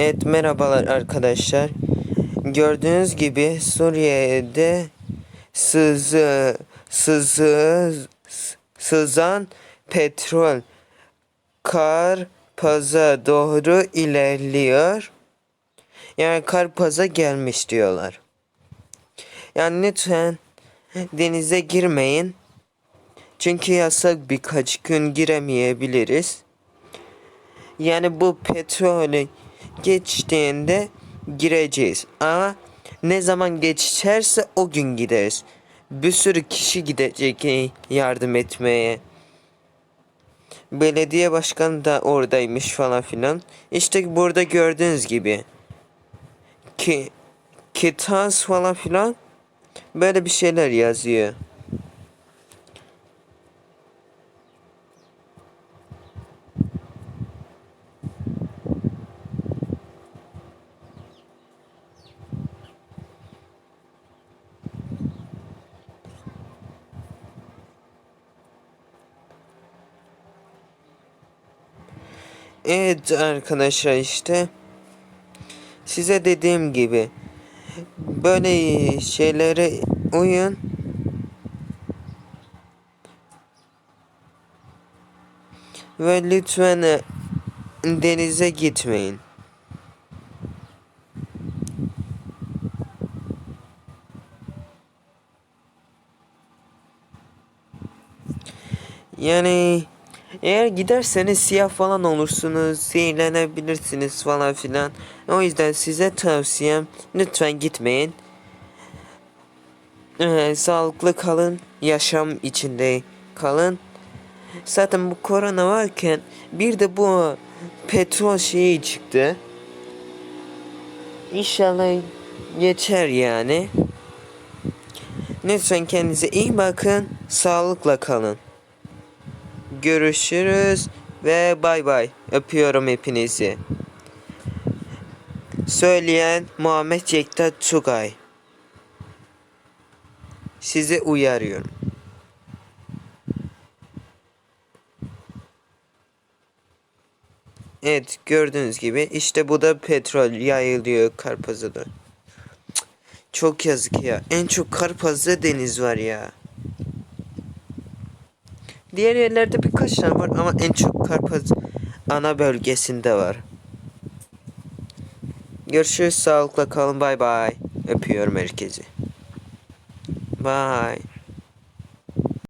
Evet merhabalar arkadaşlar. Gördüğünüz gibi Suriye'de sızı sızı sızan petrol Karpaz'a doğru ilerliyor. Yani Karpaz'a gelmiş diyorlar. Yani lütfen denize girmeyin. Çünkü yasak birkaç gün giremeyebiliriz. Yani bu petrolü geçtiğinde gireceğiz. Ama ne zaman geçerse o gün gideriz. Bir sürü kişi gidecek yardım etmeye. Belediye başkanı da oradaymış falan filan. İşte burada gördüğünüz gibi. Ki Kitas falan filan böyle bir şeyler yazıyor. Evet arkadaşlar işte size dediğim gibi böyle şeylere uyun. Ve lütfen e, denize gitmeyin. Yani eğer giderseniz siyah falan olursunuz, zehirlenebilirsiniz falan filan. O yüzden size tavsiyem lütfen gitmeyin. Ee, sağlıklı kalın, yaşam içinde kalın. Zaten bu korona varken bir de bu petrol şeyi çıktı. İnşallah geçer yani. Lütfen kendinize iyi bakın, sağlıkla kalın. Görüşürüz ve bay bay. Öpüyorum hepinizi. Söyleyen Muhammed Cekta Tugay. Sizi uyarıyorum. Evet gördüğünüz gibi işte bu da petrol yayılıyor Karpazı'da. Cık, Çok yazık ya. En çok Karpaz'da deniz var ya. Diğer yerlerde birkaç tane var ama en çok Karpaz ana bölgesinde var. Görüşürüz sağlıkla kalın bay bay. Öpüyorum herkesi. Bye.